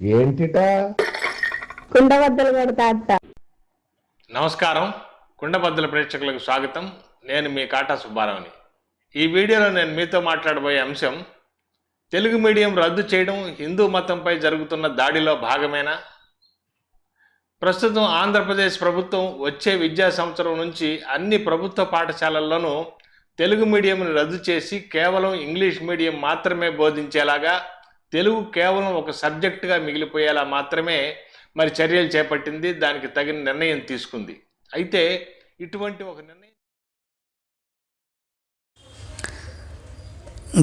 ఏంటిట? కుండబద్దలు కొడతా అత్త నమస్కారం. కుండబద్దల ప్రేక్షకులకు స్వాగతం. నేను మీ కాటా సుబ్బారావుని. ఈ వీడియోలో నేను మీతో మాట్లాడబోయే అంశం తెలుగు మీడియం రద్దు చేయడం హిందూ మతంపై జరుగుతున్న దాడిలో భాగమేనా? ప్రస్తుతం ఆంధ్రప్రదేశ్ ప్రభుత్వం వచ్చే విద్యా సంవత్సరం నుంచి అన్ని ప్రభుత్వ పాఠశాలల్లోనూ తెలుగు మీడియంను రద్దు చేసి కేవలం ఇంగ్లీష్ మీడియం మాత్రమే బోధించేలాగా తెలుగు కేవలం ఒక సబ్జెక్టుగా మిగిలిపోయేలా మాత్రమే మరి చర్యలు చేపట్టింది దానికి తగిన నిర్ణయం తీసుకుంది. అయితే ఇటువంటి ఒక నిర్ణయం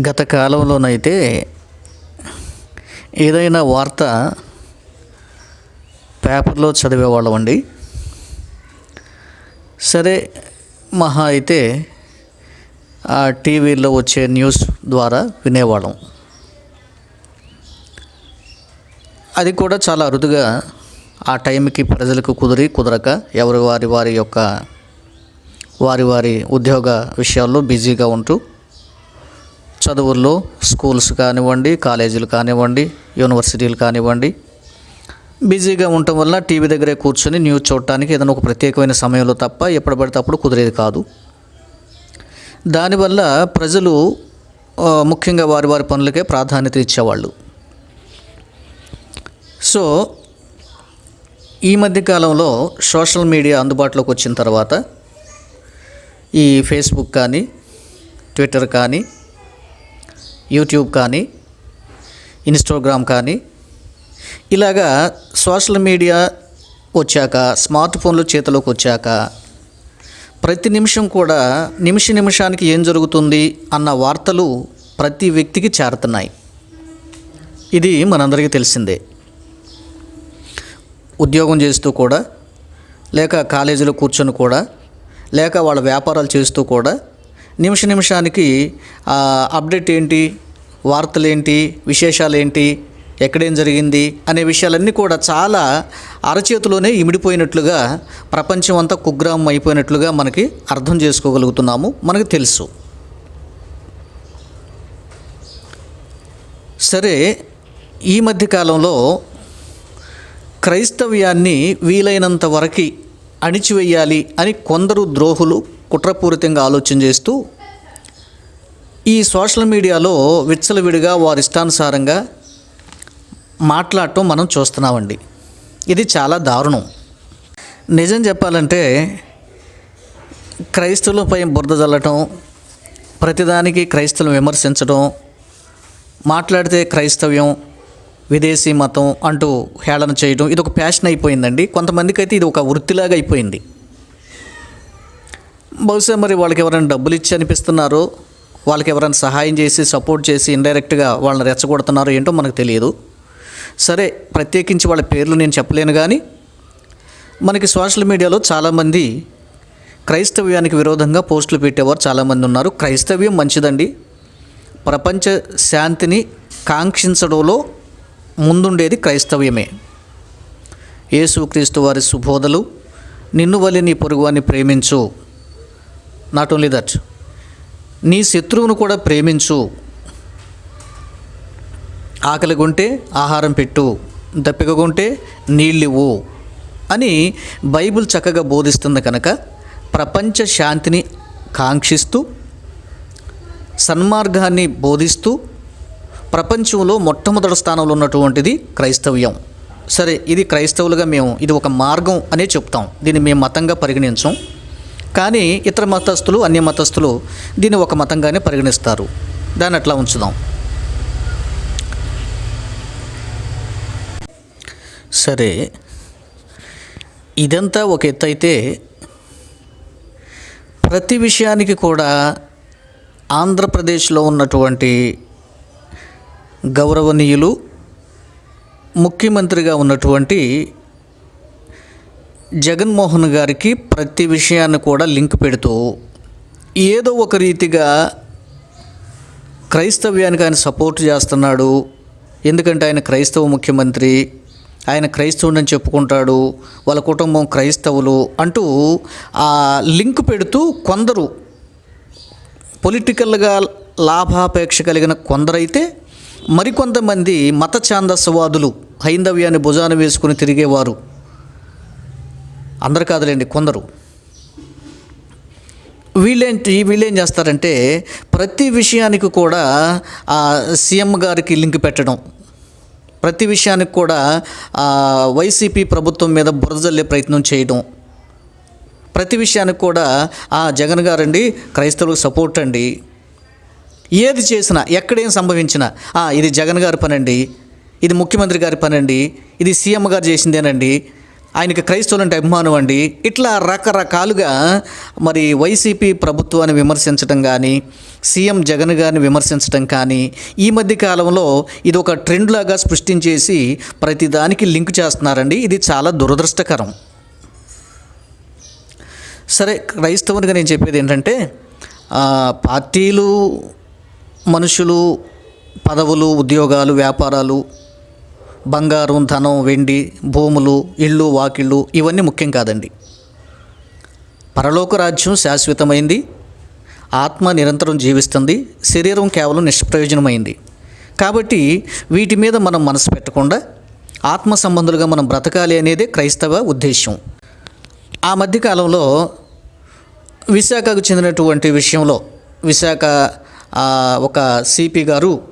గత కాలంలోనైతే ఏదైనా వార్త పేపర్లో చదివేవాళ్ళం అండి సరే మహా అయితే టీవీలో వచ్చే న్యూస్ ద్వారా వినేవాళ్ళం. అది కూడా చాలా అరుదుగా ఆ టైంకి ప్రజలకు కుదిరి కుదరక ఎవరి వారి వారి యొక్క వారి వారి ఉద్యోగ విషయాల్లో బిజీగా ఉంటూ చదువుల్లో స్కూల్స్ కానివ్వండి కాలేజీలు కానివ్వండి యూనివర్సిటీలు కానివ్వండి బిజీగా ఉండటం వల్ల టీవీ దగ్గరే కూర్చొని న్యూస్ చూడటానికి ఏదైనా ఒక ప్రత్యేకమైన సమయంలో తప్ప ఎప్పుడు పడితే అప్పుడు కుదిరేది కాదు. దానివల్ల ప్రజలు ముఖ్యంగా వారి వారి పనులకే ప్రాధాన్యత ఇచ్చేవాళ్ళు. సో ఈ మధ్యకాలంలో సోషల్ మీడియా అందుబాటులోకి వచ్చిన తర్వాత ఈ ఫేస్బుక్ కానీ ట్విట్టర్ కానీ యూట్యూబ్ కానీ ఇన్స్టాగ్రామ్ కానీ ఇలాగా సోషల్ మీడియా వచ్చాక స్మార్ట్ ఫోన్లు చేతిలోకి వచ్చాక ప్రతి నిమిషం కూడా నిమిష నిమిషానికి ఏం జరుగుతుంది అన్న వార్తలు ప్రతి వ్యక్తికి చేరుతున్నాయి. ఇది మనందరికీ తెలిసిందే. ఉద్యోగం చేస్తూ కూడా లేక కాలేజీలో కూర్చొని కూడా లేక వాళ్ళ వ్యాపారాలు చేస్తూ కూడా నిమిష నిమిషానికి అప్డేట్ ఏంటి వార్తలేంటి విశేషాలు ఏంటి ఎక్కడేం జరిగింది అనే విషయాలన్నీ కూడా చాలా అరచేతిలోనే ఇమిడిపోయినట్లుగా ప్రపంచం అంతా కుగ్రామం అయిపోయినట్లుగా మనకి అర్థం చేసుకోగలుగుతున్నాము మనకు తెలుసు. సరే ఈ మధ్య కాలంలో క్రైస్తవ్యాన్ని వీలైనంత వరకు అణిచివేయాలి అని కొందరు ద్రోహులు కుట్రపూరితంగా ఆలోచన చేస్తూ ఈ సోషల్ మీడియాలో విచ్చలవిడిగా వారి ఇష్టానుసారంగా మాట్లాడటం మనం చూస్తున్నామండి. ఇది చాలా దారుణం. నిజం చెప్పాలంటే క్రైస్తవులపై బురద చల్లటం ప్రతిదానికి క్రైస్తవులను విమర్శించడం మాట్లాడితే క్రైస్తవ్యం విదేశీ మతం అంటూ హేళన చేయడం ఇది ఒక ప్యాషన్ అయిపోయిందండి. కొంతమందికి అయితే ఇది ఒక వృత్తిలాగా అయిపోయింది. బహుశా మరి వాళ్ళకి ఎవరైనా డబ్బులు ఇచ్చి అనిపిస్తున్నారో వాళ్ళకి ఎవరైనా సహాయం చేసి సపోర్ట్ చేసి ఇండైరెక్ట్గా వాళ్ళని రెచ్చగొడుతున్నారో ఏంటో మనకు తెలియదు. సరే ప్రత్యేకించి వాళ్ళ పేర్లు నేను చెప్పలేను కానీ మనకి సోషల్ మీడియాలో చాలామంది క్రైస్తవ్యానికి విరోధంగా పోస్టులు పెట్టేవారు చాలామంది ఉన్నారు. క్రైస్తవ్యం మంచిదండి. ప్రపంచ శాంతిని కాంక్షించడంలో ముందుండేది క్రైస్తవ్యమే. యేసుక్రీస్తు వారి సుబోధలు నిన్ను వలి నీ పొరుగువాన్ని ప్రేమించు. నాట్ ఓన్లీ దట్ నీ శత్రువును కూడా ప్రేమించు. ఆకలిగుంటే ఆహారం పెట్టు దప్పికగొంటే నీళ్ళివ్వు అని బైబిల్ చక్కగా బోధిస్తుంది కనుక ప్రపంచ శాంతిని కాంక్షిస్తూ సన్మార్గాన్ని బోధిస్తూ ప్రపంచంలో మొట్టమొదటి స్థానంలో ఉన్నటువంటిది క్రైస్తవ్యం. సరే ఇది క్రైస్తవులుగా మేము ఇది ఒక మార్గం అనే చెప్తాం. దీన్ని మేము మతంగా పరిగణించం. కానీ ఇతర మతస్థులు అన్య మతస్థులు దీన్ని ఒక మతంగానే పరిగణిస్తారు. దాన్ని అట్లా ఉంచుదాం. సరే ఇదంతా ఒక ఎత్తు అయితే ప్రతి విషయానికి కూడా ఆంధ్రప్రదేశ్లో ఉన్నటువంటి గౌరవనీయులు ముఖ్యమంత్రిగా ఉన్నటువంటి జగన్మోహన్ గారికి ప్రతి విషయాన్ని కూడా లింక్ పెడుతూ ఏదో ఒక రీతిగా క్రైస్తవ్యానికి ఆయన సపోర్ట్ చేస్తున్నాడు. ఎందుకంటే ఆయన క్రైస్తవ ముఖ్యమంత్రి. ఆయన క్రైస్తవుడని చెప్పుకుంటాడు వాళ్ళ కుటుంబం క్రైస్తవులు అంటూ ఆ లింక్ పెడుతూ కొందరు పొలిటికల్గా లాభాపేక్ష కలిగిన కొందరైతే మరికొంతమంది మత ఛాందస్వాదులు హైందవ్యాన్ని భుజాన వేసుకుని తిరిగేవారు. అందరు కాదులేండి కొందరు. వీళ్ళేంటి వీళ్ళేం చేస్తారంటే ప్రతి విషయానికి కూడా ఆ సీఎం గారికి లింక్ పెట్టడం ప్రతి విషయానికి కూడా వైసీపీ ప్రభుత్వం మీద బురదల్లే ప్రయత్నం చేయడం ప్రతి విషయానికి కూడా ఆ జగన్ గారండి క్రైస్తవులకు సపోర్ట్ అండి. ఏది చేసినా ఎక్కడేం సంభవించినా ఇది జగన్ గారి పనండి ఇది ముఖ్యమంత్రి గారి పనండి ఇది సీఎం గారు చేసిందేనండి ఆయనకి క్రైస్తవులంటే అభిమానం అండి. ఇట్లా రకరకాలుగా మరి వైసీపీ ప్రభుత్వాన్ని విమర్శించడం కానీ సీఎం జగన్ గారిని విమర్శించడం కానీ ఈ మధ్య కాలంలో ఇది ఒక ట్రెండ్ లాగా సృష్టించేసి ప్రతిదానికి లింక్ చేస్తున్నారండి. ఇది చాలా దురదృష్టకరం. సరే క్రైస్తవునిగా నేను చెప్పేది ఏంటంటే పార్టీలు మనుషులు పదవులు ఉద్యోగాలు వ్యాపారాలు బంగారం ధనం వెండి భూములు ఇళ్ళు వాకిళ్ళు ఇవన్నీ ముఖ్యం కాదండి. పరలోక రాజ్యం శాశ్వతమైంది. ఆత్మ నిరంతరం జీవిస్తుంది. శరీరం కేవలం నిష్ప్రయోజనమైంది. కాబట్టి వీటి మీద మనం మనసు పెట్టకుండా ఆత్మ సంబంధులుగా మనం బ్రతకాలి అనేదే క్రైస్తవ ఉద్దేశం ఆ మధ్యకాలంలో విశాఖకు చెందినటువంటి విషయంలో విశాఖ ఒక సిపి గారు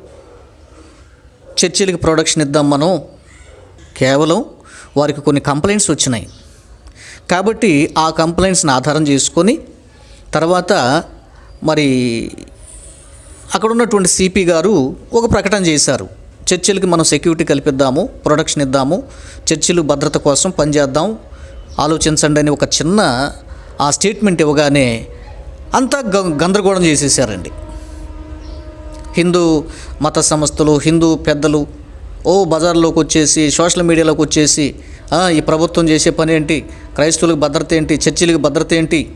చర్చిలకి ప్రొడక్షన్ ఇద్దాం మనం. కేవలం వారికి కొన్ని కంప్లైంట్స్ వచ్చినాయి. కాబట్టి ఆ కంప్లైంట్స్ని ఆధారం చేసుకొని తర్వాత మరి అక్కడ ఉన్నటువంటి సిపి గారు ఒక ప్రకటన చేశారు. చర్చిలకి మనం సెక్యూరిటీ కల్పిద్దాము ప్రొడక్షన్ ఇద్దాము చర్చిలు భద్రత కోసం పనిచేద్దాం ఆలోచించండి అని ఒక చిన్న ఆ స్టేట్మెంట్ ఇవ్వగానే అంతా గ- గందరగోళం చేసేసారండి. హిందూ మత సంస్థలు హిందూ పెద్దలు ఓ బజార్లోకి వచ్చేసి సోషల్ మీడియాలోకి వచ్చేసి ఈ ప్రభుత్వం చేసే పని ఏంటి? క్రైస్తవులకు భద్రత ఏంటి? చర్చిలకు భద్రత ఏంటి?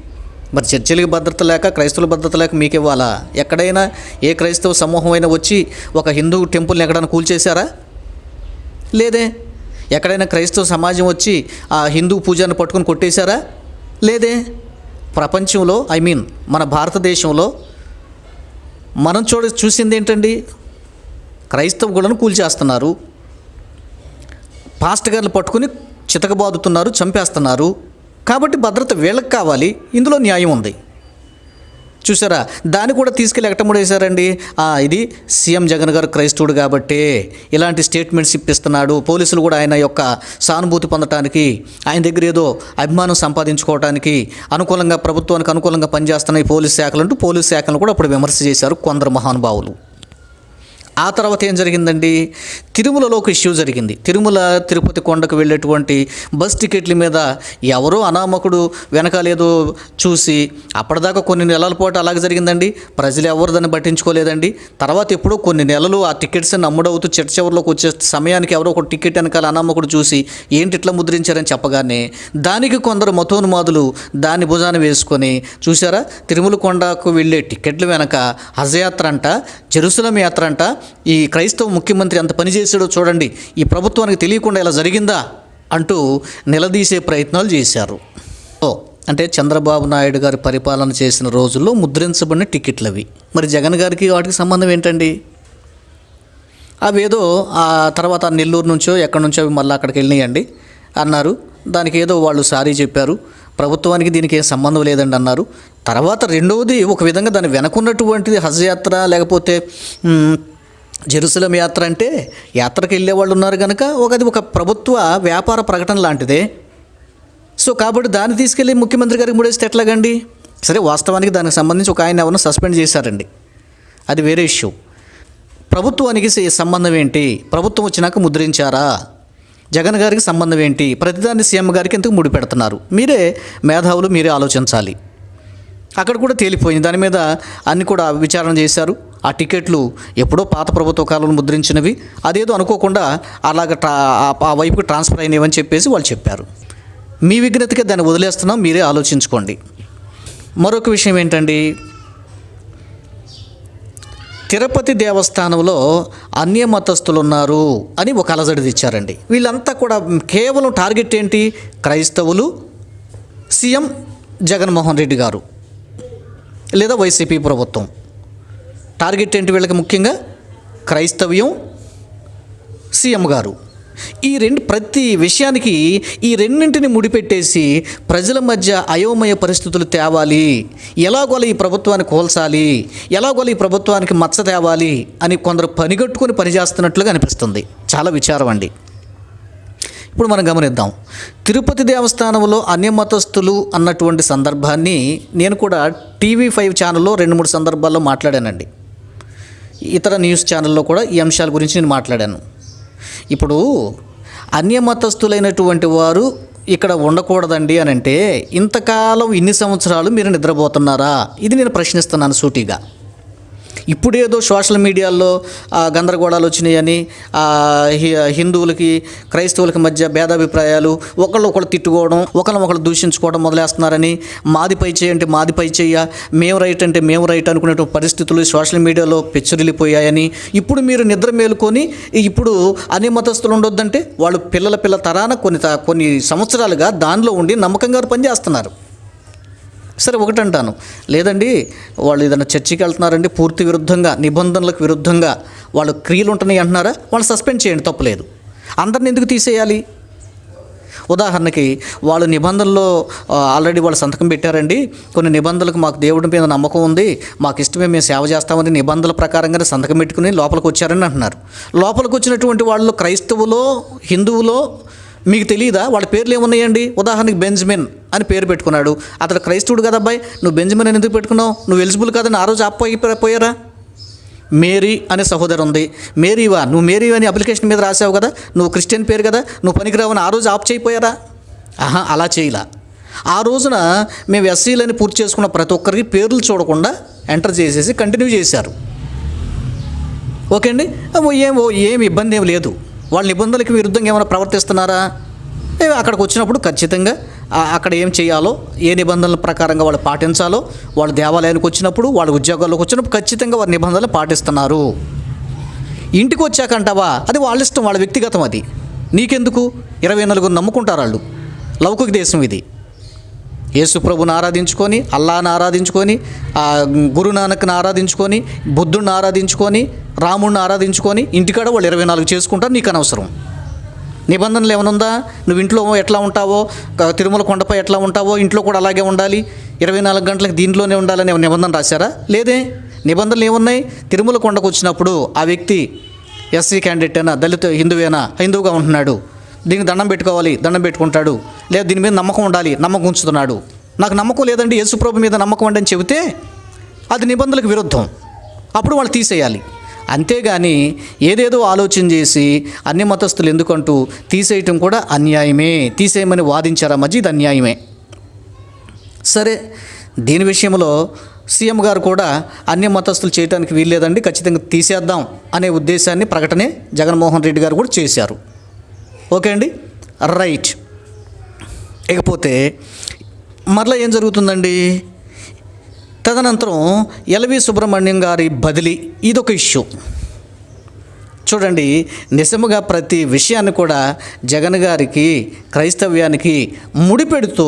మరి చర్చిలకు భద్రత లేక క్రైస్తవుల భద్రత లేక మీకు ఇవ్వాలా? ఎక్కడైనా ఏ క్రైస్తవ సమూహం అయినా వచ్చి ఒక హిందూ టెంపుల్ని ఎక్కడైనా కూల్చేశారా? లేదే. ఎక్కడైనా క్రైస్తవ సమాజం వచ్చి ఆ హిందూ పూజను పట్టుకొని కొట్టేశారా? లేదే. ప్రపంచంలో ఐ మీన్ మన భారతదేశంలో మనం చూడ చూసింది ఏంటండి? క్రైస్తవ గుళ్ళను కూల్చేస్తున్నారు పాస్ట్ గారిని పట్టుకుని చితకబాదుతున్నారు చంపేస్తున్నారు. కాబట్టి భద్రత వీళ్ళకి కావాలి. ఇందులో న్యాయం ఉంది. చూసారా? దాన్ని కూడా తీసుకెళ్ళి ఎక్కటముడేశారండి ఇది సీఎం జగన్ గారు క్రైస్తవుడు కాబట్టి ఇలాంటి స్టేట్మెంట్స్ ఇప్పిస్తున్నాడు. పోలీసులు కూడా ఆయన యొక్క సానుభూతి పొందటానికి ఆయన దగ్గర ఏదో అభిమానం సంపాదించుకోవడానికి అనుకూలంగా ప్రభుత్వానికి అనుకూలంగా పనిచేస్తున్నాయి పోలీస్ శాఖలు అంటూ పోలీస్ శాఖలను కూడా అప్పుడు విమర్శ చేశారు కొందరు మహానుభావులు. ఆ తర్వాత ఏం జరిగిందండి? తిరుమలలో ఒక ఇష్యూ జరిగింది. తిరుమల తిరుపతి కొండకు వెళ్ళేటువంటి బస్ టికెట్ల మీద ఎవరో అనామకుడు వెనకాలేదో చూసి అప్పటిదాకా కొన్ని నెలల పాటు అలాగే జరిగిందండి. ప్రజలు ఎవరు దాన్ని పట్టించుకోలేదండి. తర్వాత ఎప్పుడో కొన్ని నెలలు ఆ టికెట్స్ అమ్ముడవుతూ చిట్ట చివరిలోకి వచ్చే సమయానికి ఎవరో ఒక టికెట్ వెనకాల అనామకుడు చూసి ఏంటి ఇట్లా ముద్రించారని చెప్పగానే దానికి కొందరు మతోన్మాదులు దాన్ని భుజాన వేసుకొని చూసారా తిరుమల కొండకు వెళ్ళే టికెట్ల వెనక హజయాత్ర అంట జెరూసలం యాత్ర అంట ఈ క్రైస్తవ ముఖ్యమంత్రి ఎంత పనిచేసాడో చూడండి. ఈ ప్రభుత్వానికి తెలియకుండా ఇలా జరిగిందా అంటూ నిలదీసే ప్రయత్నాలు చేశారు. ఓ అంటే చంద్రబాబు నాయుడు గారి పరిపాలన చేసిన రోజుల్లో ముద్రించబడిన టికెట్లు అవి. మరి జగన్ గారికి వాటికి సంబంధం ఏంటండి? అవేదో ఆ తర్వాత నెల్లూరు నుంచో ఎక్కడి నుంచో అవి మళ్ళీ అక్కడికి వెళ్ళినాయండి అన్నారు. దానికి ఏదో వాళ్ళు సారీ చెప్పారు. ప్రభుత్వానికి దీనికి ఏం సంబంధం లేదండి అన్నారు. తర్వాత రెండవది ఒక విధంగా దాని వెనకున్నటువంటిది హజ్ యాత్ర లేకపోతే జెరూసలం యాత్ర అంటే యాత్రకు వెళ్ళే వాళ్ళు ఉన్నారు కనుక ఒక అది ఒక ప్రభుత్వ వ్యాపార ప్రకటన లాంటిదే. సో కాబట్టి దాన్ని తీసుకెళ్ళి ముఖ్యమంత్రి గారికి మూడేస్తే ఎట్లాగండి? సరే వాస్తవానికి దానికి సంబంధించి ఒక ఆయన ఎవరినో సస్పెండ్ చేశారండి. అది వేరే ఇష్యూ. ప్రభుత్వానికి సంబంధం ఏంటి? ప్రభుత్వం వచ్చినాక ముద్రించారా? జగన్ గారికి సంబంధం ఏంటి? ప్రతిదాన్ని సీఎం గారికి ఎందుకు ముడి పెడుతున్నారు? మీరే మేధావులు మీరే ఆలోచించాలి. అక్కడ కూడా తేలిపోయింది. దాని మీద అన్ని కూడా విచారణ చేశారు. ఆ టికెట్లు ఎప్పుడో పాత ప్రభుత్వ కాలంలో ముద్రించినవి. అదేదో అనుకోకుండా అలాగ ట్రా ఆ- వైపుకి ట్రాన్స్ఫర్ అయినవని చెప్పేసి వాళ్ళు చెప్పారు. మీ విఘ్నతకి దాన్ని వదిలేస్తున్నాం మీరే ఆలోచించుకోండి. మరొక విషయం ఏంటండి? తిరుపతి దేవస్థానంలో అన్య మతస్థులు ఉన్నారు అని ఒక అలజడి తెచ్చారండి. వీళ్ళంతా కూడా కేవలం టార్గెట్ ఏంటి? క్రైస్తవులు సీఎం జగన్మోహన్ రెడ్డి గారు లేదా వైసీపీ ప్రభుత్వం. టార్గెట్ ఏంటి వీళ్ళకి ముఖ్యంగా? క్రైస్తవ్యం సీఎం గారు. ఈ రెండు ప్రతి విషయానికి ఈ రెండింటిని ముడిపెట్టేసి ప్రజల మధ్య అయోమయ పరిస్థితులు తేవాలి. ఎలాగోలా ఈ ప్రభుత్వాన్ని కోల్చాలి. ఎలాగోలా ఈ ప్రభుత్వానికి మచ్చ తేవాలి అని కొందరు పనిగట్టుకుని పనిచేస్తున్నట్లుగా అనిపిస్తుంది. చాలా విచారం అండి. ఇప్పుడు మనం గమనిద్దాం. తిరుపతి దేవస్థానంలో అన్యమతస్థులు అన్నటువంటి సందర్భాన్ని నేను కూడా టీవీ ఫైవ్ ఛానల్లో రెండు మూడు సందర్భాల్లో మాట్లాడానండి. ఇతర న్యూస్ ఛానల్లో కూడా ఈ అంశాల గురించి నేను మాట్లాడాను. ఇప్పుడు అన్యమతస్థులైనటువంటి వారు ఇక్కడ ఉండకూడదండి అని అంటే ఇంతకాలం ఇన్ని సంవత్సరాలు మీరు నిద్రపోతున్నారా? ఇది నేను ప్రశ్నిస్తున్నాను సూటిగా. ఇప్పుడేదో సోషల్ మీడియాలో గందరగోళాలు వచ్చినాయని హి- హిందువులకి క్రైస్తవులకి మధ్య భేదాభిప్రాయాలు ఒకళ్ళు ఒకళ్ళు తిట్టుకోవడం ఒకళ్ళు ఒకళ్ళు దూషించుకోవడం మొదలేస్తున్నారని మాది పై చేయంటే అంటే మాది పై చేయ మేము రైట్ అంటే మేము రైట్ అనుకునే పరిస్థితులు సోషల్ మీడియాలో పెచ్చరిల్లిపోయాయని ఇప్పుడు మీరు నిద్ర మేలుకొని ఇప్పుడు అన్ని మతస్థులు ఉండొద్దంటే వాళ్ళు పిల్లల పిల్ల తరాన కొన్ని త- కొన్ని సంవత్సరాలుగా దానిలో ఉండి నమ్మకంగా పనిచేస్తున్నారు. సరే ఒకటి అంటాను లేదండి వాళ్ళు ఏదైనా చర్చికి వెళ్తున్నారండి పూర్తి విరుద్ధంగా నిబంధనలకు విరుద్ధంగా వాళ్ళు క్రియలు ఉంటున్నాయి అంటున్నారా? వాళ్ళు సస్పెండ్ చేయండి తప్పులేదు. అందరిని ఎందుకు తీసేయాలి? ఉదాహరణకి వాళ్ళు నిబంధనలో ఆల్రెడీ వాళ్ళు సంతకం పెట్టారండి. కొన్ని నిబంధనలకు మాకు దేవుడి మీద నమ్మకం ఉంది మాకు ఇష్టమే మేము సేవ చేస్తామని నిబంధనల ప్రకారంగానే సంతకం పెట్టుకుని లోపలికి వచ్చారని అంటున్నారు. లోపలికి వచ్చినటువంటి వాళ్ళు క్రైస్తవులో హిందువులో మీకు తెలియదా వాళ్ళ పేర్లు ఏమున్నాయండి? ఉదాహరణకి బెంజమిన్ అని పేరు పెట్టుకున్నాడు. అతడు క్రైస్తవుడు కదా అబ్బాయి నువ్వు బెంజమిన్ అని ఎందుకు పెట్టుకున్నావు? నువ్వు ఎలిజిబుల్ కాదని ఆ రోజు ఆపోయి పోయారా? మేరీ అనే సహోదరు ఉంది. మేరీవా? నువ్వు మేరీ అని అప్లికేషన్ మీద రాసావు కదా? నువ్వు క్రిస్టియన్ పేరు కదా? నువ్వు పనికిరావని ఆ రోజు ఆఫ్ చేయిపోయారా? ఆహా అలా చేయలా. ఆ రోజున మేము ఎస్సీలని పూర్తి చేసుకున్న ప్రతి ఒక్కరికి పేర్లు చూడకుండా ఎంటర్ చేసేసి కంటిన్యూ చేశారు. ఓకే అండి? ఓ ఏం ఓ ఏం ఇబ్బంది ఏం లేదు. వాళ్ళ నిబంధనలకు విరుద్ధంగా ఏమైనా ప్రవర్తిస్తున్నారా? అక్కడికి వచ్చినప్పుడు ఖచ్చితంగా అక్కడ ఏం చేయాలో ఏ నిబంధనల ప్రకారంగా వాళ్ళు పాటించాలో వాళ్ళు దేవాలయానికి వచ్చినప్పుడు వాళ్ళ ఉద్యోగాల్లోకి వచ్చినప్పుడు ఖచ్చితంగా వారి నిబంధనలు పాటిస్తున్నారు. ఇంటికి వచ్చాకంటావా? అది వాళ్ళ ఇష్టం వాళ్ళ వ్యక్తిగతం అది. నీకెందుకు? ఇరవై నలుగురు నమ్ముకుంటారు వాళ్ళు. లౌకిక దేశం ఇది. యేసుప్రభుని ఆరాధించుకొని అల్లాను ఆరాధించుకొని గురునానక్ని ఆరాధించుకొని బుద్ధుడిని ఆరాధించుకొని రాముడిని ఆరాధించుకొని ఇంటికాడ వాళ్ళు ఇరవై నాలుగు చేసుకుంటారు నీకు అనవసరం. నిబంధనలు ఏమైనా ఉందా? నువ్వు ఇంట్లో ఎట్లా ఉంటావో? తిరుమల కొండపై ఎట్లా ఉంటావో? ఇంట్లో కూడా అలాగే ఉండాలి. ఇరవై నాలుగు గంటలకు దీంట్లోనే ఉండాలని నిబంధన రాశారా? లేదే. నిబంధనలు ఏమున్నాయి? తిరుమల కొండకు వచ్చినప్పుడు ఆ వ్యక్తి ఎస్సీ క్యాండిడేట్ అయినా దళిత హిందువేనా హిందువుగా ఉంటున్నాడు. దీనికి దండం పెట్టుకోవాలి దండం పెట్టుకుంటాడు. లేదా దీని మీద నమ్మకం ఉండాలి నమ్మకం ఉంచుతున్నాడు. నాకు నమ్మకం లేదండి యేసుప్రభు మీద నమ్మకం ఉండని చెబితే అది నిబంధనలకు విరుద్ధం. అప్పుడు వాళ్ళు తీసేయాలి. అంతేగాని ఏదేదో ఆలోచన చేసి అన్ని మతస్థులు ఎందుకంటూ తీసేయటం కూడా అన్యాయమే తీసేయమని వాదించారా మధ్య ఇది అన్యాయమే. సరే దీని విషయంలో సీఎం గారు కూడా అన్ని మతస్థులు చేయడానికి వీల్లేదండి ఖచ్చితంగా తీసేద్దాం అనే ఉద్దేశాన్ని ప్రకటనే జగన్మోహన్ రెడ్డి గారు కూడా చేశారు. ఓకే అండి? రైట్. ఇకపోతే మరలా ఏం జరుగుతుందండి? తదనంతరం ఎల్వి సుబ్రహ్మణ్యం గారి బదిలీ ఇదొక ఇష్యూ. చూడండి నిజముగా ప్రతి విషయాన్ని కూడా జగన్ గారికి క్రైస్తవ్యానికి ముడిపెడుతూ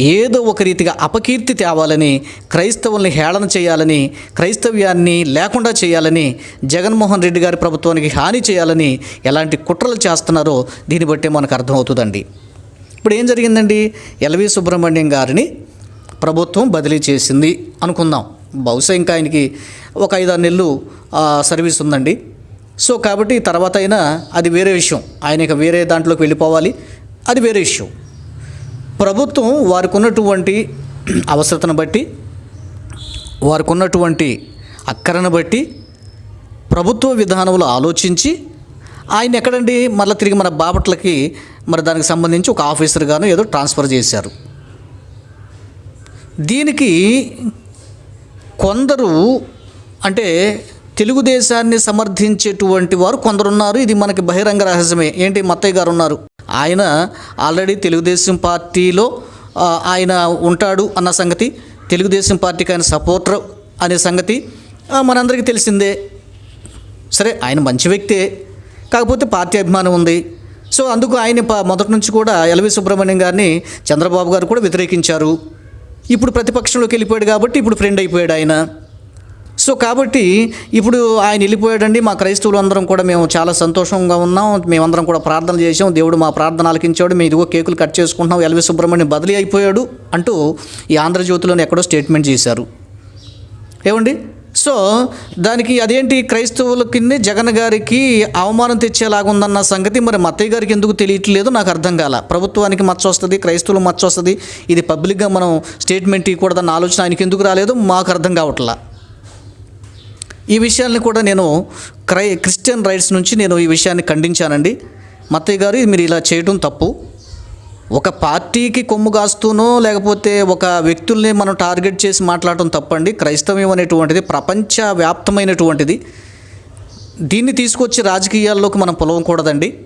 ఏదో ఒక రీతిగా అపకీర్తి తేవాలని క్రైస్తవుల్ని హేళన చేయాలని క్రైస్తవ్యాన్ని లేకుండా చేయాలని జగన్మోహన్ రెడ్డి గారి ప్రభుత్వానికి హాని చేయాలని ఎలాంటి కుట్రలు చేస్తున్నారో దీన్ని బట్టే మనకు అర్థమవుతుందండి. ఇప్పుడు ఏం జరిగిందండి? ఎల్వి సుబ్రహ్మణ్యం గారిని ప్రభుత్వం బదిలీ చేసింది అనుకుందాం. బహుశా ఇంకా ఆయనకి ఒక ఐదారు నెలలు సర్వీస్ ఉందండి. సో కాబట్టి తర్వాత అయినా అది వేరే విషయం. ఆయన ఇక వేరే దాంట్లోకి వెళ్ళిపోవాలి. అది వేరే విషయం. ప్రభుత్వం వారికి ఉన్నటువంటి అవసరతను బట్టి వారికి ఉన్నటువంటి అక్కరను బట్టి ప్రభుత్వ విధానంలో ఆలోచించి ఆయన ఎక్కడండి మళ్ళీ తిరిగి మన బాపట్లకి మరి దానికి సంబంధించి ఒక ఆఫీసర్గాను ఏదో ట్రాన్స్ఫర్ చేశారు. దీనికి కొందరు అంటే తెలుగుదేశాన్ని సమర్థించేటువంటి వారు కొందరున్నారు. ఇది మనకి బహిరంగ రహస్యమే. ఏంటి? మత్తయ్య గారు ఉన్నారు. ఆయన ఆల్రెడీ తెలుగుదేశం పార్టీలో ఆయన ఉంటాడు అన్న సంగతి. తెలుగుదేశం పార్టీకి ఆయన సపోర్టర్ అనే సంగతి మనందరికీ తెలిసిందే. సరే ఆయన మంచి వ్యక్తే. కాకపోతే పార్టీ అభిమానం ఉంది. సో అందుకు ఆయన ప- మొదటి నుంచి కూడా ఎల్వి సుబ్రహ్మణ్యం గారిని చంద్రబాబు గారు కూడా వ్యతిరేకించారు. ఇప్పుడు ప్రతిపక్షంలోకి వెళ్ళిపోయాడు కాబట్టి ఇప్పుడు ఫ్రెండ్ అయిపోయాడు ఆయన. సో కాబట్టి ఇప్పుడు ఆయన వెళ్ళిపోయాడండి. మా క్రైస్తవులు అందరం కూడా మేము చాలా సంతోషంగా ఉన్నాం. మేమందరం కూడా ప్రార్థన చేసాం దేవుడు మా ప్రార్థన ఆలకించాడు. మేము ఇదిగో కేకులు కట్ చేసుకుంటున్నాం. ఎల్వి సుబ్రహ్మణ్యం బదిలీ అయిపోయాడు అంటూ ఈ ఆంధ్రజ్యోతిలోని ఎక్కడో స్టేట్మెంట్ చేశారు. ఏమండి? సో దానికి అదేంటి క్రైస్తవుల కింద జగన్ గారికి అవమానం తెచ్చేలాగుందన్న సంగతి మరి మత్తయ్య గారికి ఎందుకు తెలియట్లేదు? నాకు అర్థం కాల. ప్రభుత్వానికి మచ్చ వస్తుంది క్రైస్తవులు మచ్చ వస్తుంది. ఇది పబ్లిక్గా మనం స్టేట్మెంట్ ఇవ్వకూడదన్న ఆలోచన ఆయనకి ఎందుకు రాలేదు? మాకు అర్థం కావట్లా. ఈ విషయాల్ని కూడా నేను క్రై క్రిస్టియన్ రైట్స్ నుంచి నేను ఈ విషయాన్ని ఖండించానండి. మత్తయ్య గారు మీరు ఇలా చేయడం తప్పు. ఒక పార్టీకి కొమ్ము కాస్తూనో లేకపోతే ఒక వ్యక్తుల్ని మనం టార్గెట్ చేసి మాట్లాడటం తప్పండి. క్రైస్తవ్యం అనేటువంటిది ప్రపంచవ్యాప్తమైనటువంటిది. దీన్ని తీసుకొచ్చి రాజకీయాల్లోకి మనం పొలవకూడదండి.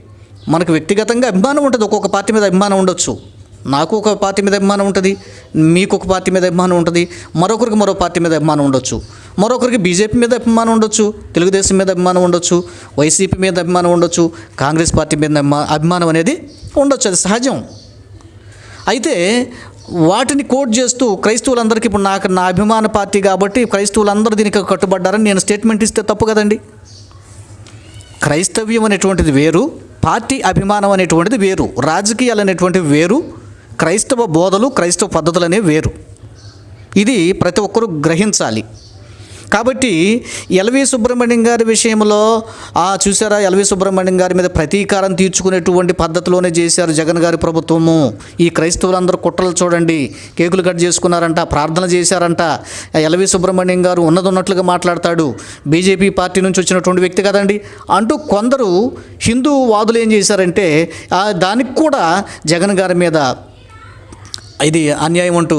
మనకు వ్యక్తిగతంగా అభిమానం ఉంటుంది. ఒక్కొక్క పార్టీ మీద అభిమానం ఉండొచ్చు. నాకు ఒక పార్టీ మీద అభిమానం ఉంటుంది. మీకు ఒక పార్టీ మీద అభిమానం ఉంటుంది. మరొకరికి మరో పార్టీ మీద అభిమానం ఉండొచ్చు. మరొకరికి బీజేపీ మీద అభిమానం ఉండొచ్చు. తెలుగుదేశం మీద అభిమానం ఉండొచ్చు. వైసీపీ మీద అభిమానం ఉండొచ్చు. కాంగ్రెస్ పార్టీ మీద అభిమానం అనేది ఉండొచ్చు. అది సహజం. అయితే వాటిని కోట్ చేస్తూ క్రైస్తవులందరికీ ఇప్పుడు నాకు నా అభిమాన పార్టీ కాబట్టి క్రైస్తవులందరూ దీనికి కట్టుబడ్డారని నేను స్టేట్మెంట్ ఇస్తే తప్పు కదండి? క్రైస్తవ్యం అనేటువంటిది వేరు పార్టీ అభిమానం అనేటువంటిది వేరు రాజకీయాలు అనేటువంటివి వేరు క్రైస్తవ బోధలు క్రైస్తవ పద్ధతులు అనేవి వేరు. ఇది ప్రతి ఒక్కరూ గ్రహించాలి. కాబట్టి ఎల్వి సుబ్రహ్మణ్యం గారి విషయంలో ఆ చూసారా ఎల్వి సుబ్రహ్మణ్యం గారి మీద ప్రతీకారం తీర్చుకునేటువంటి పద్ధతిలోనే చేశారు జగన్ గారి ప్రభుత్వము. ఈ క్రైస్తవులందరూ కుట్రలు చూడండి కేకులు కట్ చేసుకున్నారంట ప్రార్థన చేశారంట. ఎల్వి సుబ్రహ్మణ్యం గారు ఉన్నది ఉన్నట్లుగా మాట్లాడతాడు. బీజేపీ పార్టీ నుంచి వచ్చినటువంటి వ్యక్తి కదండి. అంటూ కొందరు హిందూ వాదులు ఏం చేశారంటే దానికి కూడా జగన్ గారి మీద ఇది అన్యాయం అంటూ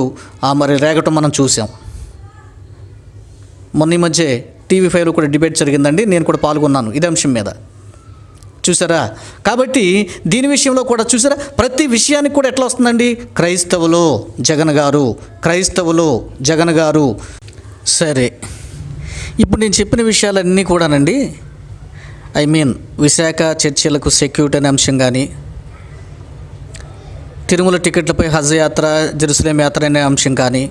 మరి రేగటం మనం చూసాం. మొన్న ఈ మధ్య టీవీ ఫైవ్లో కూడా డిబేట్ జరిగిందండి. నేను కూడా పాల్గొన్నాను. ఇదే అంశం మీద. చూసారా? కాబట్టి దీని విషయంలో కూడా చూసారా? ప్రతి విషయానికి కూడా ఎట్లా వస్తుందండి? క్రైస్తవులు జగన్ గారు క్రైస్తవులు జగన్ గారు. సరే. ఇప్పుడు నేను చెప్పిన విషయాలన్నీ కూడానండి. ఐ మీన్ విశాఖ చర్చిలకు సెక్యూరిటీ అనే అంశం కానీ తిరుమల టికెట్లపై హజ్ యాత్ర జెరూసలేం యాత్ర అనే అంశం కానీ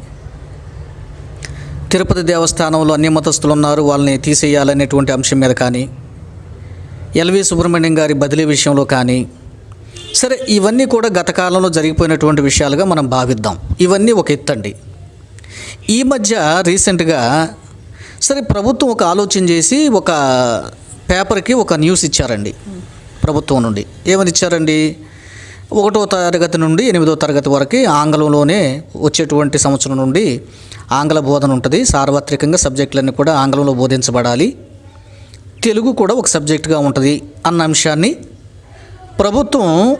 తిరుపతి దేవస్థానంలో అన్ని మతస్థులు ఉన్నారు వాళ్ళని తీసేయాలనేటువంటి అంశం మీద కానీ ఎల్వి సుబ్రహ్మణ్యం గారి బదిలీ విషయంలో కానీ సరే ఇవన్నీ కూడా గత కాలంలో జరిగిపోయినటువంటి విషయాలుగా మనం భావిద్దాం. ఇవన్నీ ఒక ఎత్తండి. ఈ మధ్య రీసెంట్గా సరే ప్రభుత్వం ఒక ఆలోచన చేసి ఒక పేపర్కి ఒక న్యూస్ ఇచ్చారండి. ప్రభుత్వం నుండి. ఏమని ఇచ్చారండి? ఒకటో తరగతి నుండి ఎనిమిదో తరగతి వరకు ఆంగ్లంలోనే వచ్చేటువంటి సంవత్సరం నుండి ఆంగ్ల బోధన ఉంటుంది. సార్వత్రికంగా సబ్జెక్టులన్నీ కూడా ఆంగ్లంలో బోధించబడాలి. తెలుగు కూడా ఒక సబ్జెక్టుగా ఉంటుంది అన్న అంశాన్ని ప్రభుత్వం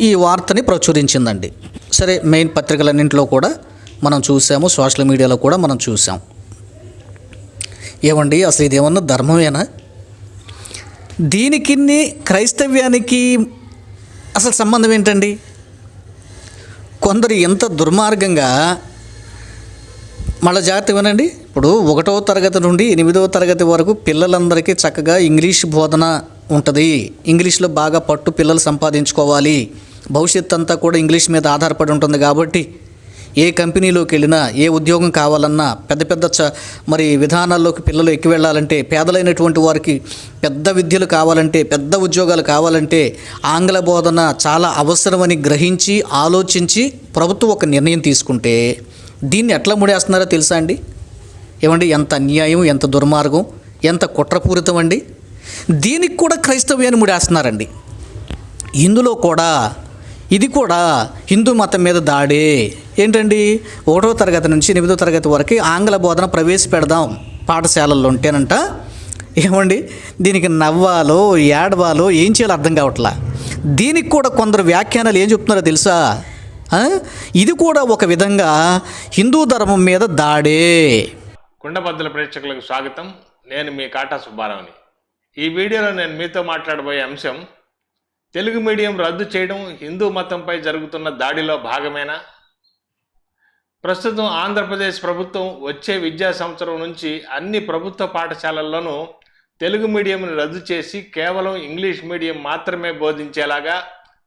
ఈ వార్తని ప్రచురించిందండి. సరే మెయిన్ పత్రికలన్నింటిలో కూడా మనం చూసాము సోషల్ మీడియాలో కూడా మనం చూసాం. ఏమండి అసలు ఇది ధర్మమేనా? దీనికి క్రైస్తవ్యానికి అసలు సంబంధం ఏంటండి? కొందరు ఎంత దుర్మార్గంగా మళ్ళీ జాగ్రత్త వినండి. ఇప్పుడు ఒకటో తరగతి నుండి ఎనిమిదవ తరగతి వరకు పిల్లలందరికీ చక్కగా ఇంగ్లీష్ బోధన ఉంటుంది. ఇంగ్లీష్లో బాగా పట్టు పిల్లలు సంపాదించుకోవాలి. భవిష్యత్ అంతా కూడా ఇంగ్లీష్ మీద ఆధారపడి ఉంటుంది కాబట్టి ఏ కంపెనీలోకి వెళ్ళినా ఏ ఉద్యోగం కావాలన్నా పెద్ద పెద్ద చ మరి విధానాల్లోకి పిల్లలు ఎక్కి వెళ్ళాలంటే పేదలైనటువంటి వారికి పెద్ద విద్యలు కావాలంటే పెద్ద ఉద్యోగాలు కావాలంటే ఆంగ్ల బోధన చాలా అవసరమని గ్రహించి ఆలోచించి ప్రభుత్వం ఒక నిర్ణయం తీసుకుంటే దీన్ని ఎట్లా ముడేస్తున్నారో తెలుసా అండి? ఏమండి ఎంత అన్యాయం ఎంత దుర్మార్గం ఎంత కుట్రపూరితం అండి? దీనికి కూడా క్రైస్తవ్యాన్ని ముడేస్తున్నారండి. ఇందులో కూడా ఇది కూడా హిందూ మతం మీద దాడే. ఏంటండి? ఒకటో తరగతి నుంచి ఎనిమిదో తరగతి వరకు ఆంగ్ల బోధన ప్రవేశపెడదాం పాఠశాలల్లో ఉంటేనంట. ఏమండి? దీనికి నవ్వాలో ఏడవాలో ఏం చేయాలో అర్థం కావట్లా? దీనికి కూడా కొందరు వ్యాఖ్యానాలు ఏం చెప్తున్నారో తెలుసా? ఇది కూడా ఒక విధంగా హిందూ ధర్మం మీద దాడే. కుండబద్దల ప్రేక్షకులకు స్వాగతం. నేను మీ కాటా సుబ్బారావుని. ఈ వీడియోలో నేను మీతో మాట్లాడబోయే అంశం తెలుగు మీడియం రద్దు చేయడం హిందూ మతంపై జరుగుతున్న దాడిలో భాగమేనా? ప్రస్తుతం ఆంధ్రప్రదేశ్ ప్రభుత్వం వచ్చే విద్యా సంవత్సరం నుంచి అన్ని ప్రభుత్వ పాఠశాలల్లోనూ తెలుగు మీడియంను రద్దు చేసి కేవలం ఇంగ్లీష్ మీడియం మాత్రమే బోధించేలాగా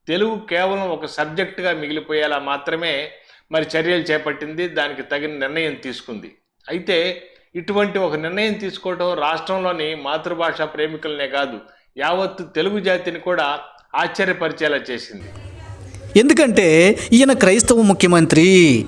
తెలుగు కేవలం ఒక సబ్జెక్టుగా మిగిలిపోయేలా మాత్రమే మరి చర్యలు చేపట్టింది దానికి తగిన నిర్ణయం తీసుకుంది. అయితే ఇటువంటి ఒక నిర్ణయం తీసుకోవడం రాష్ట్రంలోని మాతృభాష ప్రేమికులనే కాదు యావత్తు తెలుగు జాతిని కూడా ఆశ్చర్యపరిచేలా చేసింది. ఎందుకంటే ఈయన క్రైస్తవ ముఖ్యమంత్రి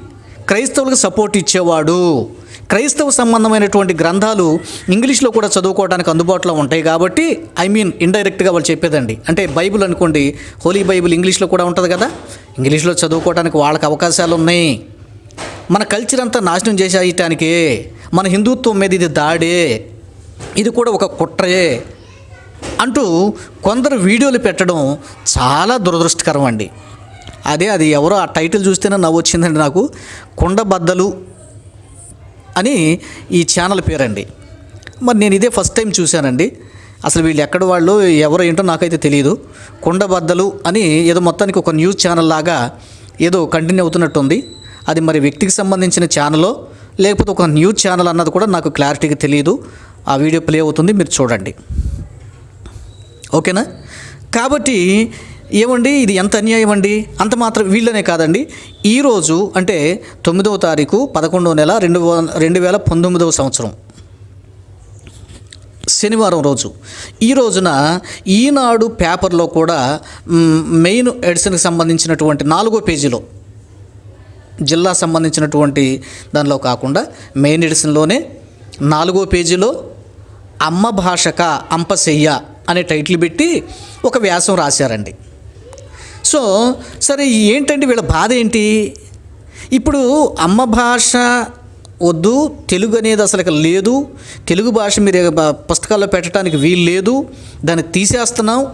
క్రైస్తవులకు సపోర్ట్ ఇచ్చేవాడు. క్రైస్తవ సంబంధమైనటువంటి గ్రంథాలు ఇంగ్లీష్లో కూడా చదువుకోవడానికి అందుబాటులో ఉంటాయి కాబట్టి ఐ మీన్ ఇండైరెక్ట్గా వాళ్ళు చెప్పేదండి. అంటే బైబిల్ అనుకోండి హోలీ బైబిల్ ఇంగ్లీష్లో కూడా ఉంటుంది కదా? ఇంగ్లీష్లో చదువుకోవడానికి వాళ్ళకి అవకాశాలు ఉన్నాయి. మన కల్చర్ అంతా నాశనం చేసేయటానికే మన హిందుత్వం మీద ఇది దాడే. ఇది కూడా ఒక కుట్రే అంటూ కొందరు వీడియోలు పెట్టడం చాలా దురదృష్టకరం అండి. అదే అది ఎవరో ఆ టైటిల్ చూస్తేనే నవ్వు వచ్చిందండి నాకు. కుండబద్దలు అని ఈ ఛానల్ పేరండి. మరి నేను ఇదే ఫస్ట్ టైం చూశానండి. అసలు వీళ్ళు ఎక్కడ వాళ్ళు ఎవరు ఏంటో నాకైతే తెలియదు కుండబద్దలు అని ఏదో మొత్తానికి ఒక న్యూస్ ఛానల్ లాగా ఏదో కంటిన్యూ అవుతున్నట్టుంది. అది మరి వ్యక్తికి సంబంధించిన ఛానలో లేకపోతే ఒక న్యూస్ ఛానల్ అన్నది కూడా నాకు క్లారిటీగా తెలియదు ఆ వీడియో ప్లే అవుతుంది మీరు చూడండి. ఓకేనా? కాబట్టి ఏమండి? ఇది ఎంత అన్యాయం అండి? అంత మాత్రం వీళ్ళనే కాదండి. ఈరోజు అంటే తొమ్మిదవ తారీఖు పదకొండవ నెల రెండు రెండు వేల పంతొమ్మిదవ సంవత్సరం. శనివారం రోజు. ఈ రోజున ఈనాడు పేపర్లో కూడా మెయిన్ ఎడిషన్కి సంబంధించినటువంటి నాలుగో పేజీలో జిల్లా సంబంధించినటువంటి దానిలో కాకుండా మెయిన్ ఎడిషన్లోనే నాలుగో పేజీలో అమ్మ భాషక అంపశయ్య అనే టైటిల్ పెట్టి ఒక వ్యాసం రాశారండి. సో సరే ఏంటంటే వీళ్ళ బాధ ఏంటి? ఇప్పుడు అమ్మ భాష వద్దు తెలుగు అనేది అసలు లేదు. తెలుగు భాష మీరు పుస్తకాల్లో పెట్టడానికి వీలు లేదు. దాన్ని తీసేస్తున్నాం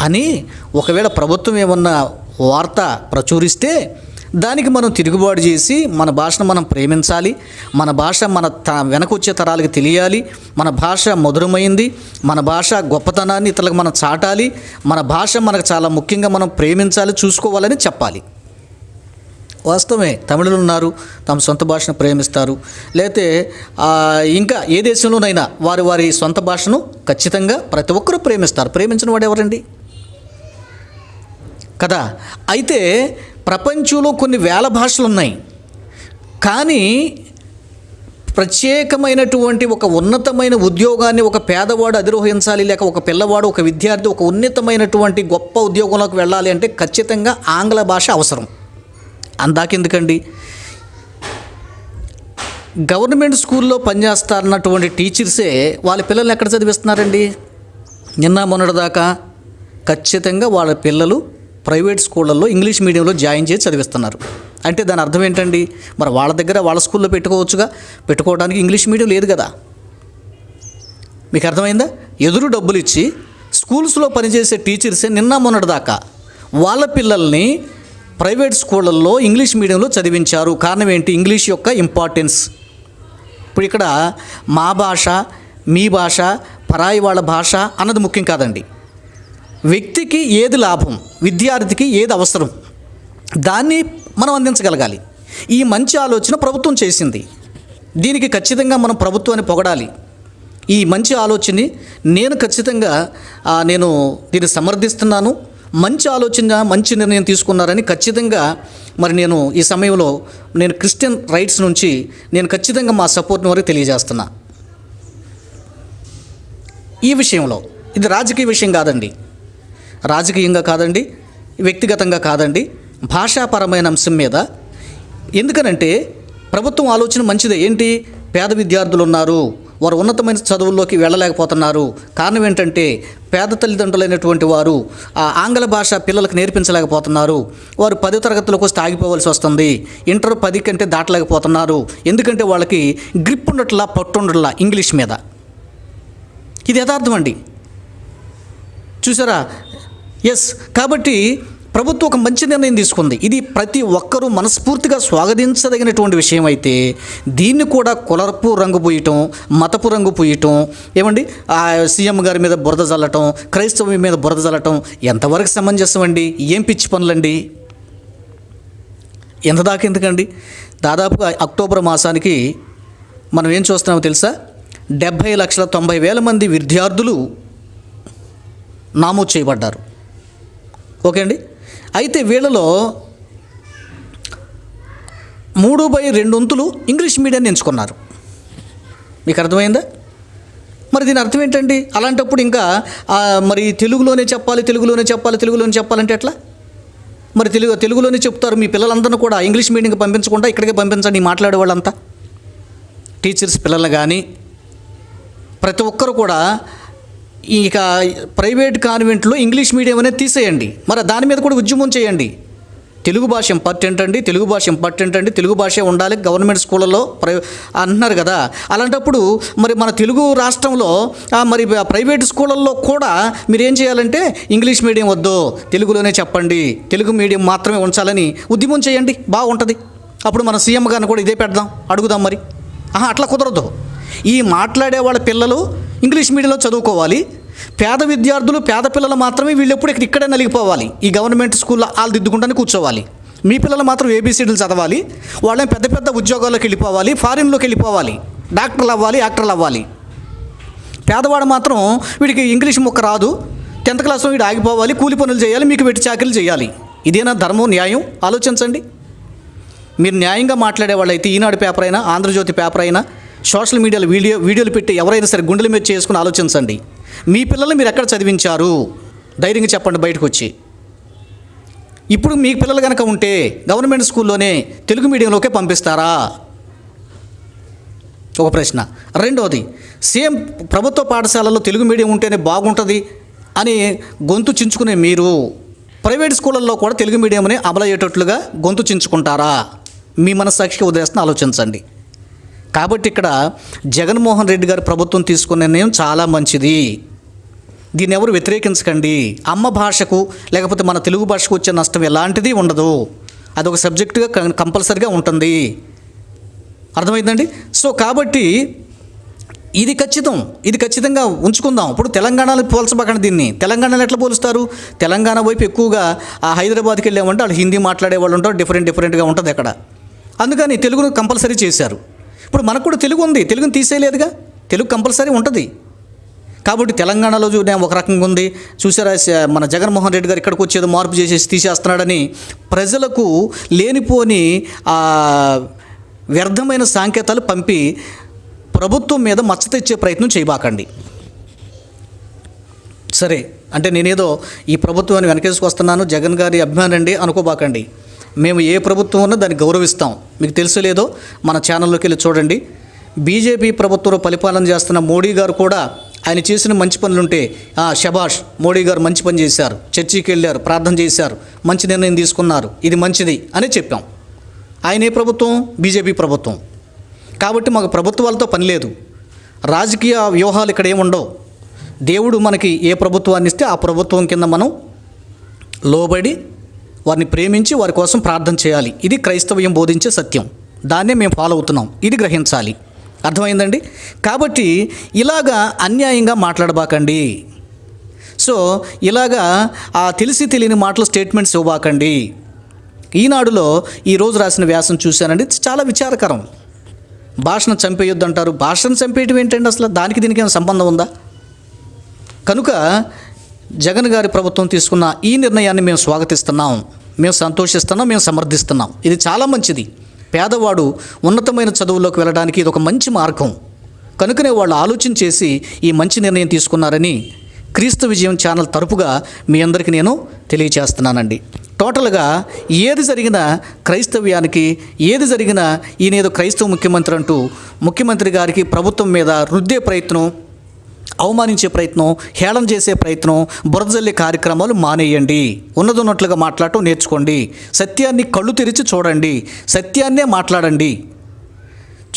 అని ఒకవేళ ప్రభుత్వం ఏమన్నా వార్త ప్రచురిస్తే దానికి మనం తిరుగుబాటు చేసి మన భాషను మనం ప్రేమించాలి. మన భాష మన త వెనకొచ్చే తరాలకు తెలియాలి. మన భాష మధురమైంది. మన భాష గొప్పతనాన్ని ఇతరులకు మనం చాటాలి. మన భాష మనకు చాలా ముఖ్యంగా మనం ప్రేమించాలి చూసుకోవాలని చెప్పాలి. వాస్తవమే తమిళులు ఉన్నారు తమ సొంత భాషను ప్రేమిస్తారు. లేతే ఇంకా ఏ దేశంలోనైనా వారి వారి సొంత భాషను ఖచ్చితంగా ప్రతి ఒక్కరూ ప్రేమిస్తారు. ప్రేమించిన వాడు ఎవరండి? కదా? అయితే ప్రపంచంలో కొన్ని వేల భాషలు ఉన్నాయి కానీ ప్రత్యేకమైనటువంటి ఒక ఉన్నతమైన ఉద్యోగాన్ని ఒక పేదవాడు అధిరోహించాలి లేక ఒక పిల్లవాడు ఒక విద్యార్థి ఒక ఉన్నతమైనటువంటి గొప్ప ఉద్యోగంలోకి వెళ్ళాలి అంటే ఖచ్చితంగా ఆంగ్ల భాష అవసరం. అందాకెందుకండి? గవర్నమెంట్ స్కూల్లో పనిచేస్తారన్నటువంటి టీచర్సే వాళ్ళ పిల్లల్ని ఎక్కడ చదివిస్తున్నారండి? నిన్న మొన్నటిదాకా ఖచ్చితంగా వాళ్ళ పిల్లలు ప్రైవేట్ స్కూళ్ళల్లో ఇంగ్లీష్ మీడియంలో జాయిన్ చేసి చదివిస్తున్నారు. అంటే దాని అర్థం ఏంటండి? మరి వాళ్ళ దగ్గర వాళ్ళ స్కూల్లో పెట్టుకోవచ్చుగా? పెట్టుకోవడానికి ఇంగ్లీష్ మీడియం లేదు కదా. మీకు అర్థమైందా? ఎదురు డబ్బులు ఇచ్చి స్కూల్స్లో పనిచేసే టీచర్సే నిన్న మొన్నటిదాకా వాళ్ళ పిల్లల్ని ప్రైవేట్ స్కూళ్ళల్లో ఇంగ్లీష్ మీడియంలో చదివించారు. కారణం ఏంటి? ఇంగ్లీష్ యొక్క ఇంపార్టెన్స్. ఇప్పుడు ఇక్కడ మా భాష మీ భాష పరాయి వాళ్ళ భాష అన్నది ముఖ్యం కాదండి. వ్యక్తికి ఏది లాభం విద్యార్థికి ఏది అవసరం దాన్ని మనం అందించగలగాలి. ఈ మంచి ఆలోచన ప్రభుత్వం చేసింది. దీనికి ఖచ్చితంగా మనం ప్రభుత్వాన్ని పొగడాలి. ఈ మంచి ఆలోచనని నేను ఖచ్చితంగా నేను దీన్ని సమర్థిస్తున్నాను. మంచి ఆలోచన మంచి నిర్ణయం తీసుకున్నారని ఖచ్చితంగా మరి నేను ఈ సమయంలో నేను క్రిస్టియన్ రైట్స్ నుంచి నేను ఖచ్చితంగా మా సపోర్ట్ని వారికి తెలియజేస్తున్నా. ఈ విషయంలో ఇది రాజకీయ విషయం కాదండి. రాజకీయంగా కాదండి వ్యక్తిగతంగా కాదండి భాషాపరమైన అంశం మీద. ఎందుకనంటే ప్రభుత్వం ఆలోచన మంచిదే. ఏంటి? పేద విద్యార్థులు ఉన్నారు వారు ఉన్నతమైన చదువుల్లోకి వెళ్ళలేకపోతున్నారు. కారణం ఏంటంటే పేద తల్లిదండ్రులైనటువంటి వారు ఆ ఆంగ్ల భాష పిల్లలకు నేర్పించలేకపోతున్నారు. వారు పది తరగతిలోకి వస్తే ఆగిపోవాల్సి వస్తుంది. ఇంటర్ పది కంటే దాటలేకపోతున్నారు. ఎందుకంటే వాళ్ళకి గ్రిప్ ఉండట్లా పట్టుండట్లా ఇంగ్లీష్ మీద. ఇది యథార్థం అండి. చూసారా? ఎస్ కాబట్టి ప్రభుత్వం ఒక మంచి నిర్ణయం తీసుకుంది. ఇది ప్రతి ఒక్కరూ మనస్ఫూర్తిగా స్వాగతించదగినటువంటి విషయం అయితే దీన్ని కూడా కులరపు రంగు పూయటం మతపు రంగు పూయటం ఏమండి? ఆ సీఎం గారి మీద బురద చల్లటం క్రైస్తవం మీద బురద చల్లటం ఎంతవరకు సమంజసం అండి? ఏం పిచ్చి పనులండి? ఎంత దాకా ఎందుకండి? దాదాపుగా అక్టోబర్ మాసానికి మనం ఏం చూస్తున్నామో తెలుసా? డెబ్భై లక్షల తొంభై వేల మంది విద్యార్థులు నామోదు చేయబడ్డారు. ఓకే అండి. అయితే వీళ్ళలో మూడు బై రెండు వంతులు ఇంగ్లీష్ మీడియాన్ని ఎంచుకున్నారు. మీకు అర్థమైందా? మరి దీని అర్థం ఏంటండి? అలాంటప్పుడు ఇంకా మరి తెలుగులోనే చెప్పాలి తెలుగులోనే చెప్పాలి తెలుగులోనే చెప్పాలంటే ఎట్లా? మరి తెలుగు తెలుగులోనే చెప్తారు మీ పిల్లలందరినీ కూడా ఇంగ్లీష్ మీడియంకి పంపించకుండా ఇక్కడికే పంపించండి మాట్లాడే వాళ్ళంతా. టీచర్స్ పిల్లలు కానీ ప్రతి ఒక్కరు కూడా ఇక ప్రైవేట్ కాన్వెంట్లో ఇంగ్లీష్ మీడియం అనేది తీసేయండి. మరి దాని మీద కూడా ఉద్యమం చేయండి. తెలుగు భాష ఇంపార్టెంట్ అండి తెలుగు భాష ఇంపార్టెంట్ అండి తెలుగు భాషే ఉండాలి గవర్నమెంట్ స్కూళ్ళలో ప్రై అంటున్నారు కదా. అలాంటప్పుడు మరి మన తెలుగు రాష్ట్రంలో మరి ప్రైవేట్ స్కూళ్ళల్లో కూడా మీరు ఏం చేయాలంటే ఇంగ్లీష్ మీడియం వద్దు తెలుగులోనే చెప్పండి తెలుగు మీడియం మాత్రమే ఉంచాలని ఉద్యమం చేయండి. బాగుంటుంది. అప్పుడు మన సీఎం గారిని కూడా ఇదే పెడదాం అడుగుదాం మరి. ఆహా అట్లా కుదరదు. ఈ మాట్లాడే వాళ్ళ పిల్లలు ఇంగ్లీష్ మీడియంలో చదువుకోవాలి. పేద విద్యార్థులు పేద పిల్లలు మాత్రమే వీళ్ళు ఎప్పుడు ఇక్కడ ఇక్కడే నలిగిపోవాలి. ఈ గవర్నమెంట్ స్కూల్లో వాళ్ళు దిద్దుకుంటానే కూర్చోవాలి. మీ పిల్లలు మాత్రం ఏబీసీడీలు చదవాలి. వాళ్ళని పెద్ద పెద్ద ఉద్యోగాల్లోకి వెళ్ళిపోవాలి ఫారిన్లోకి వెళ్ళిపోవాలి. డాక్టర్లు అవ్వాలి యాక్టర్లు అవ్వాలి. పేదవాడు మాత్రం వీడికి ఇంగ్లీష్ మొక్క రాదు. టెన్త్ క్లాస్లో వీడు ఆగిపోవాలి కూలి పనులు చేయాలి మీకు వెట్టి చాకరీలు చేయాలి. ఇదేనా ధర్మం న్యాయం? ఆలోచించండి. మీరు న్యాయంగా మాట్లాడే వాళ్ళైతే ఈనాడు పేపర్ అయినా ఆంధ్రజ్యోతి పేపర్ అయినా సోషల్ మీడియాలో వీడియో వీడియోలు పెట్టి ఎవరైనా సరే గుండెల మీద చేసుకుని ఆలోచించండి. మీ పిల్లల్ని మీరు ఎక్కడ చదివించారు? ధైర్యంగా చెప్పండి బయటకు వచ్చి. ఇప్పుడు మీ పిల్లలు కనుక ఉంటే గవర్నమెంట్ స్కూల్లోనే తెలుగు మీడియంలోకే పంపిస్తారా? ఒక ప్రశ్న. రెండవది సేమ్ ప్రభుత్వ పాఠశాలలో తెలుగు మీడియం ఉంటేనే బాగుంటుంది అని గొంతు చించుకునే మీరు ప్రైవేట్ స్కూళ్ళల్లో కూడా తెలుగు మీడియంని అమలయ్యేటట్లుగా గొంతు చించుకుంటారా? మీ మనస్సాక్షికి ఉదయిస్తున్న ఆలోచించండి. కాబట్టి ఇక్కడ జగన్మోహన్ రెడ్డి గారు ప్రభుత్వం తీసుకున్న నిర్ణయం చాలా మంచిది. దీన్ని ఎవరు వ్యతిరేకించకండి. అమ్మ భాషకు లేకపోతే మన తెలుగు భాషకు వచ్చే నష్టం ఎలాంటిది ఉండదు. అదొక సబ్జెక్టుగా కంపల్సరిగా ఉంటుంది. అర్థమైందండి? సో కాబట్టి ఇది ఖచ్చితం. ఇది ఖచ్చితంగా ఉంచుకుందాం. ఇప్పుడు తెలంగాణలో పోల్చబకండి దీన్ని. తెలంగాణలో ఎట్లా పోలుస్తారు? తెలంగాణ వైపు ఎక్కువగా ఆ హైదరాబాద్కి వెళ్ళామంటే వాళ్ళు హిందీ మాట్లాడే వాళ్ళు ఉంటారు. డిఫరెంట్ డిఫరెంట్గా ఉంటుంది అక్కడ. అందుకని తెలుగును కంపల్సరీ చేశారు. ఇప్పుడు మనకు కూడా తెలుగు ఉంది. తెలుగుని తీసేయలేదుగా. తెలుగు కంపల్సరీ ఉంటుంది. కాబట్టి తెలంగాణలో చూ ఒక రకంగా ఉంది. చూసారా స- మన జగన్మోహన్ రెడ్డి గారు ఇక్కడికి వచ్చేది మార్పు చేసేసి తీసేస్తున్నాడని ప్రజలకు లేనిపోని వ్యర్థమైన సాంకేతాలు పంపి ప్రభుత్వం మీద మచ్చ తెచ్చే ప్రయత్నం చేయబాకండి. సరే అంటే నేనేదో ఈ ప్రభుత్వాన్ని వెనకేసుకొస్తున్నాను జగన్ గారి అభిమానండి అనుకోబాకండి. మేము ఏ ప్రభుత్వం ఉన్నా దాన్ని గౌరవిస్తాం. మీకు తెలుసు లేదో మన ఛానల్లోకి వెళ్ళి చూడండి. బీజేపీ ప్రభుత్వంలో పరిపాలన చేస్తున్న మోడీ గారు కూడా ఆయన చేసిన మంచి పనులుంటే "ఆ, మోడీ గారు మంచి పని చేశారు. చర్చికి వెళ్ళారు ప్రార్థన చేశారు మంచి నిర్ణయం తీసుకున్నారు. ఇది మంచిది అని చెప్పాం. ఆయన ఏ ప్రభుత్వం? బీజేపీ ప్రభుత్వం. కాబట్టి మాకు ప్రభుత్వాలతో పని లేదు. రాజకీయ వ్యూహాలు ఇక్కడ ఏముండవు. దేవుడు మనకి ఏ ప్రభుత్వాన్ని ఇస్తే ఆ ప్రభుత్వం కింద మనం లోబడి వారిని ప్రేమించి వారి కోసం ప్రార్థన చేయాలి. ఇది క్రైస్తవ్యం బోధించే సత్యం. దాన్నే మేము ఫాలో అవుతున్నాం. ఇది గ్రహించాలి. అర్థమైందండి? కాబట్టి ఇలాగా అన్యాయంగా మాట్లాడబాకండి. సో ఇలాగా ఆ తెలిసి తెలియని మాటలు స్టేట్మెంట్స్ ఇవ్వబాకండి. ఈనాడులో ఈరోజు రాసిన వ్యాసం చూశానండి. చాలా విచారకరం. భాషను చంపేయొద్దు అంటారు భాషను చంపేయటం ఏంటండి అసలు? దానికి దీనికి ఏమైనా సంబంధం ఉందా? కనుక జగన్ గారి ప్రభుత్వం తీసుకున్న ఈ నిర్ణయాన్ని మేము స్వాగతిస్తున్నాం. మేము సంతోషిస్తున్నాం మేము సమర్థిస్తున్నాం. ఇది చాలా మంచిది. పేదవాడు ఉన్నతమైన చదువుల్లోకి వెళ్ళడానికి ఇది ఒక మంచి మార్గం. కనుకనే వాళ్ళు ఆలోచన చేసి ఈ మంచి నిర్ణయం తీసుకున్నారని క్రీస్తు విజయం ఛానల్ తరపుగా మీ అందరికీ నేను తెలియచేస్తున్నానండి. టోటల్గా ఏది జరిగినా క్రైస్తవ్యానికి ఏది జరిగినా ఈయనేదో క్రైస్తవ ముఖ్యమంత్రి అంటూ ముఖ్యమంత్రి గారికి ప్రభుత్వం మీద రుద్దే ప్రయత్నం అవమానించే ప్రయత్నం హేళన చేసే ప్రయత్నం బురదజల్లే కార్యక్రమాలు మానేయండి. ఉన్నదన్నట్లుగా మాట్లాడటం నేర్చుకోండి. సత్యాన్ని కళ్ళు తెరిచి చూడండి. సత్యాన్నే మాట్లాడండి.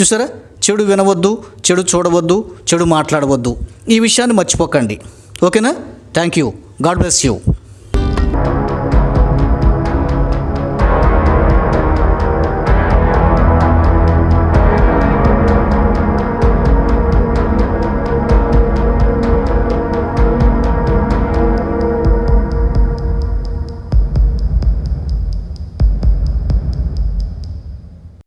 చూసారా? చెడు వినవద్దు చెడు చూడవద్దు చెడు మాట్లాడవద్దు. ఈ విషయాన్ని మర్చిపోకండి. ఓకేనా? Thank you. God bless you.